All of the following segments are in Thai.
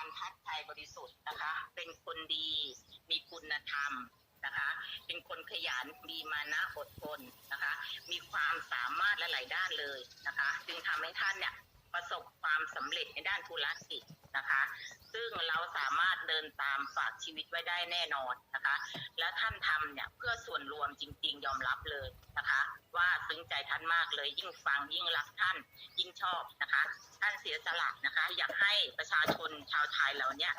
ารทัดชัยบริสุทธิ์นะคะ เป็นคนดีมีคุณธรรมนะคะ เป็นคนขยันมีมานะอดทนนะคะ มีความสามารถหลายๆด้านเลยนะคะ จึงทำให้ท่านเนี่ยประสบความสำเร็จในด้านธุรกิจนะคะ ซึ่งเราสามารถเดินตามฝากชีวิตไว้ได้แน่นอนนะคะ และท่านทำเนี่ยเพื่อส่วนรวมจริง ๆ ยอมรับเลยนะคะ ว่าซึ้งใจท่านมากเลย ยิ่งฟังยิ่งรักท่านยิ่งชอบนะคะ ท่านเสียสละนะคะ อยากให้ประชาชนชาวไทยเราเนี่ย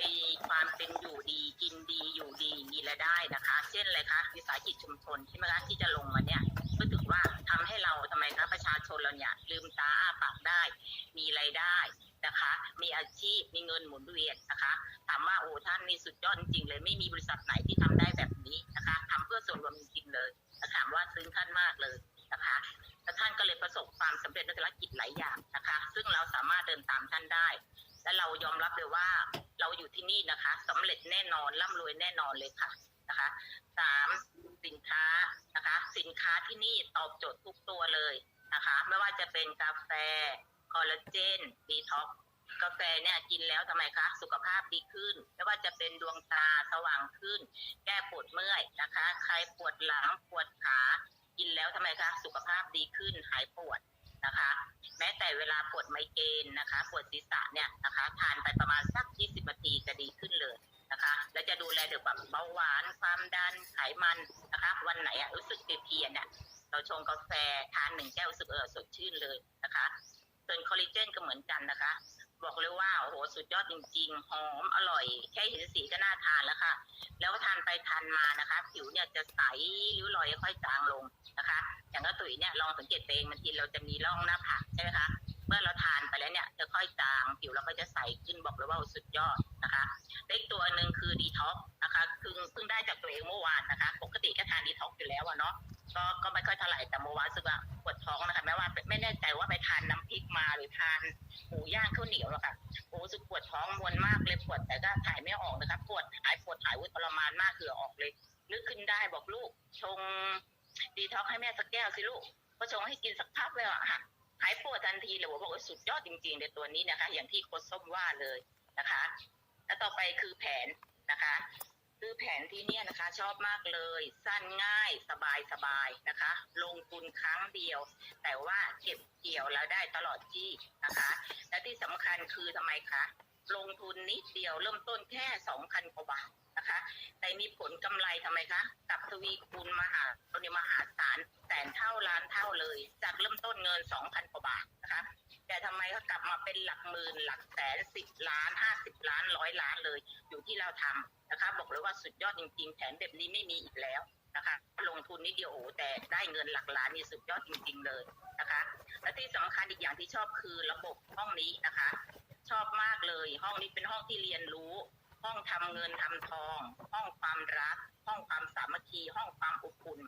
มีความเป็นอยู่ดีกินดีอยู่ดีมีรายได้นะคะ เช่นอะไรคะวิสาหกิจชุมชนใช่ไหมคะที่จะลงมาเนี่ยก็ถือว่าทำให้เราทำไมคะประชาชนเราเนี่ยลืมตาอ้าปากได้ มีรายได้ นะคะ มีอาชีพมีเงินหมุนเวียนนะคะถามว่าโอ้ท่านนี่สุดยอดจริงเลยไม่มีบริษัทไหนที่ทำได้แบบนี้นะคะทำเพื่อส่วนรวมจริงเลยและถามว่าซึ้งท่านมากเลยนะคะและท่านก็เลยประสบความสำเร็จในธุรกิจหลายอย่างนะคะ ซึ่งเราสามารถเดินตามท่านได้ และเรายอมรับเลยว่าเราอยู่ที่นี่นะคะสำเร็จแน่นอนร่ำรวยแน่นอนเลยค่ะนะคะสามสินค้านะคะ สินค้าที่นี่ตอบโจทย์ทุกตัวเลยนะคะ ไม่ว่าจะเป็นกาแฟ คอลลาเจนดีท็อกกาแฟเนี่ยกินแล้วทำไมคะ สุขภาพดีขึ้น ไม่ว่าจะเป็นดวงตาสว่างขึ้น แก้ปวดเมื่อยนะคะ ใครปวดหลังปวดขากินแล้วทำไมคะสุขภาพดีขึ้นหายปวดนะคะ แม้แต่เวลาปวดไมเกรนนะคะปวดศีรษะเนี่ยนะคะทานไปประมาณสัก 20นาทีจะดีขึ้นเลยนะคะ และจะดูแลเกี่ยวกับเบาหวาน ความดันไขมันนะคะ วันไหนอะรู้สึกเพลียเนี่ยเราชงกาแฟทานหนึ่งแก้วรู้สึกเออสดชื่นเลยนะคะ ส่วนคอลลาเจนก็เหมือนกันนะคะ บอกเลยว่าโอ้โหสุดยอดจริง ๆ หอมอร่อย แค่เห็นสีก็น่าทานแล้วค่ะ แล้วทานไปทานมานะคะ ผิวเนี่ยจะใสริ้วรอยค่อยจางลงนะคะ อย่างก็ตุ๋ยเนี่ยลองสังเกตตัวเองบางทีเราจะมีร่องหน้าผากใช่ไหมคะเมื่อเราทานไปแล้วเนี่ยจะค่อยจางผิวเราก็จะใสขึ้นบอกเลยว่าสุดยอดนะคะและอีกตัวหนึ่งคือดีท็อกนะคะคือเพิ่งได้จากตัวเองเมื่อวานนะคะ ปกติก็ทานดีท็อกอยู่แล้วอะเนาะก็ก็ไม่ค่อยเท่าไหร่แต่เมื่อวานสึกว่า ดแต่ก็ถ่ายไม่ออกนะคะปวดหายปวดหายวุ้ทรมานมากเหือออกเลย นึกขึ้นได้บอกลูก ชงดีท็อกให้แม่สักแก้วสิลูกก็ชงให้กินสักพักเลยอะค่ะหายปวดทันทีเลยบอกว่าสุดยอดจริงๆในตัวนี้นะคะ อย่างที่โค้ชส้มว่าเลยนะคะ แล้วต่อไปคือแผนนะคะคือแผนที่เนี่ยนะคะ ชอบมากเลย สั้นง่ายสบายสบายๆนะคะ ลงทุนครั้งเดียว แต่ว่าเก็บเกี่ยวแล้วได้ตลอดที่นะคะ และที่สำคัญคือทำไมคะ ลงทุนนิดเดียวเริ่มต้นแค่สองพันกว่าบาทนะคะ แต่มีผลกำไรทำไมคะกับทวีคูณมหาตัวนี้มหาศาลแสนเท่าล้านเท่าเลย จากเริ่มต้นเงินสองพันกว่าบาทนะคะ แต่ทำไมเขากลับมาเป็นหลักหมื่นหลักแสนสิบล้านห้าสิบล้านร้อยล้านเลย อยู่ที่เราทำนะคะ บอกเลยว่าสุดยอดจริงๆแผนแบบนี้ไม่มีอีกแล้วนะคะ ลงทุนนิดเดียวโอ้แต่ได้เงินหลักล้านนี่สุดยอดจริง ๆเลยนะคะ และที่สำคัญอีกอย่างที่ชอบคือระบบห้องนี้นะคะ ชอบมากเลย ห้องนี้เป็นห้องที่เรียนรู้ ห้องทำเงินทำทอง ห้องความรัก ห้องความสามัคคี ห้องความอบอุ่น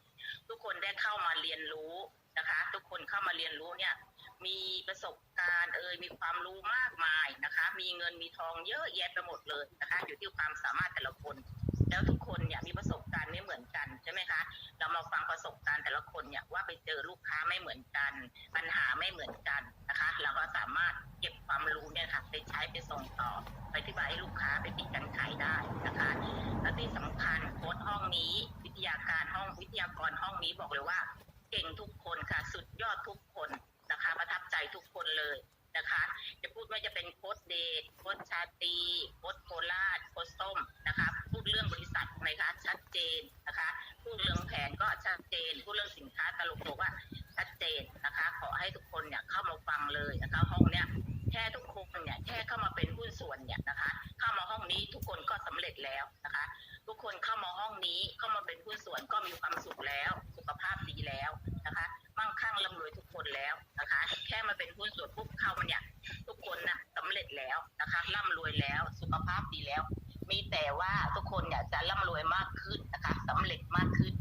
ทุกคนได้เข้ามาเรียนรู้นะคะ ทุกคนเข้ามาเรียนรู้เนี่ย มีประสบการณ์เอ่ยมีความรู้มากมายนะคะ มีเงินมีทองเยอะแยะไปหมดเลยนะคะ อยู่ที่ความสามารถแต่ละคน แล้วทุกคนเนี่ยมีประสบการณ์ไม่เหมือนกันใช่ไหมคะ เรามาฟังประสบการณ์แต่ละคนเนี่ยว่าไปเจอลูกค้าไม่เหมือนกัน ปัญหาไม่เหมือนกันนะคะ เราก็สามารถเก็บความรู้เนี่ย ไปใช้ไปส่งต่อ ไปที่บายให้ลูกค้าไปปิดการขายได้นะคะและที่สำคัญโค้ดห้องนี้ วิทยาการห้องวิทยากรห้องนี้บอกเลยว่า เก่งทุกคนค่ะสุดยอดทุกคนนะคะ ประทับใจทุกคนเลยนะคะ จะพูดว่าจะเป็นโค้ดเดทโค้ดชาตีโค้ดโคราชโค้ดส้มนะคะ พูดเรื่องบริษัทไหมคะชัดเจน ร็จแล้วนะคะ ทุกคนเข้ามาห้องนี้เข้ามาเป็นผู้ส่วนก็มีความสุขแล้ว สุขภาพดีแล้วนะคะมั่งคั่งร่ำรวยทุกคนแล้วนะคะ แค่มาเป็นผู้ส่วนปุ๊บเข้ามาเนี่ยทุกคนนะสำเร็จแล้วนะคะร่ำรวยแล้ว สุขภาพดีแล้ว มีแต่ว่าทุกคนเนี่ยจะร่ำรวยมากขึ้นนะคะสำเร็จมากขึ้น